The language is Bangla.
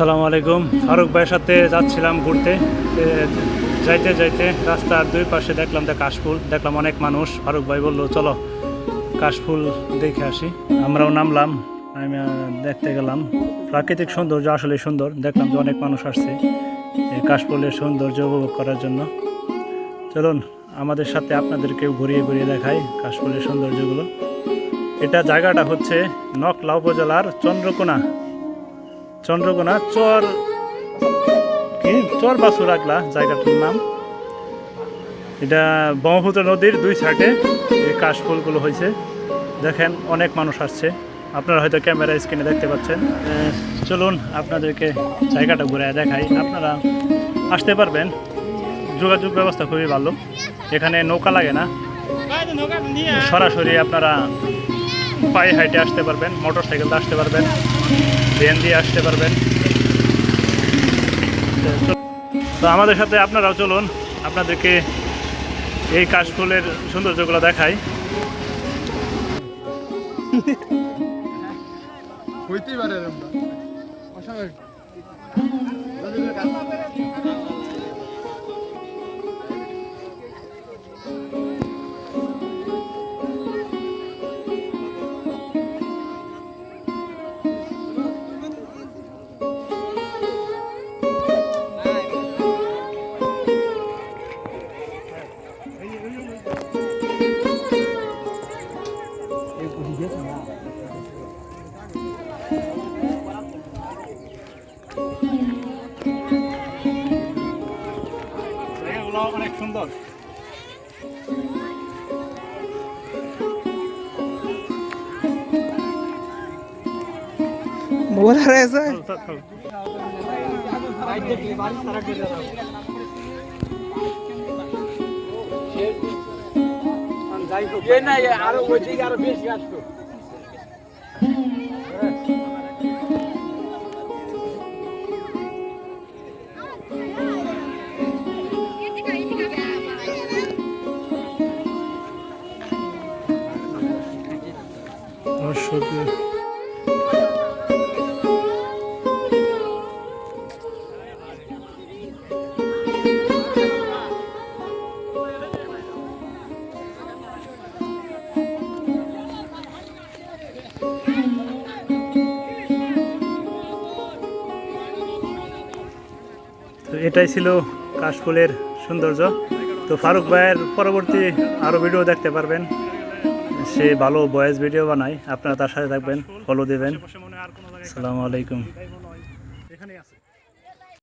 আসসালামু আলাইকুম। ফারুক ভাইয়ের সাথে যাচ্ছিলাম ঘুরতে। যাইতে যাইতে রাস্তার দুই পাশে দেখলাম যে কাশফুল। দেখলাম অনেক মানুষ। ফারুক ভাই বলল, চলো কাশফুল দেখে আসি। আমরাও নামলাম আমি দেখতে গেলাম। প্রাকৃতিক সৌন্দর্য আসলে সুন্দর। দেখলাম যে অনেক মানুষ আসছে কাশফুলের সৌন্দর্য উপভোগ করার জন্য। চলুন, আমাদের সাথে আপনাদেরকেও ঘুরিয়ে ঘুরিয়ে দেখাই কাশফুলের সৌন্দর্যগুলো। এটা জায়গাটা হচ্ছে নকলা উপজেলার চন্দ্রকোনা। চন্দ্রকোনা চর কি? চর বাসুরাগলা জায়গাটার নাম। এটা ব্রহ্মপুত্র নদীর দুই সাইডে এই কাশফুলগুলো হয়েছে। দেখেন, অনেক মানুষ আসছে। আপনারা হয়তো ক্যামেরা স্ক্রিনে দেখতে পাচ্ছেন। চলুন আপনাদেরকে জায়গাটা ঘুরে দেখাই। আপনারা আসতে পারবেন। যোগাযোগ ব্যবস্থা খুবই ভালো। এখানে নৌকা লাগে না। সরাসরি আপনারা পায়ে হাইটে আসতে পারবেন মোটর সাইকেল আসতে পারবেন, ভ্যান দিয়ে আসতে পারবেন। তো আমাদের সাথে আপনারাও চলুন, আপনাদেরকে এই কাশফুলের সৌন্দর্যগুলো দেখাই। হইতেই পারে অনেক সুন্দর মোবাইল হারাইছে আরও ওই দিকে আরও বেশি আসতো। দর্শক তো এটাই ছিল কাশফুলের সৌন্দর্য। তো ফারুক ভাইয়ের পরবর্তী আরও ভিডিও দেখতে পারবেন। সে ভালো বয়েস ভিডিও বানায়। আপনারা তার সাথে থাকবেন ফলো দেবেন। আসসালামু আলাইকুম।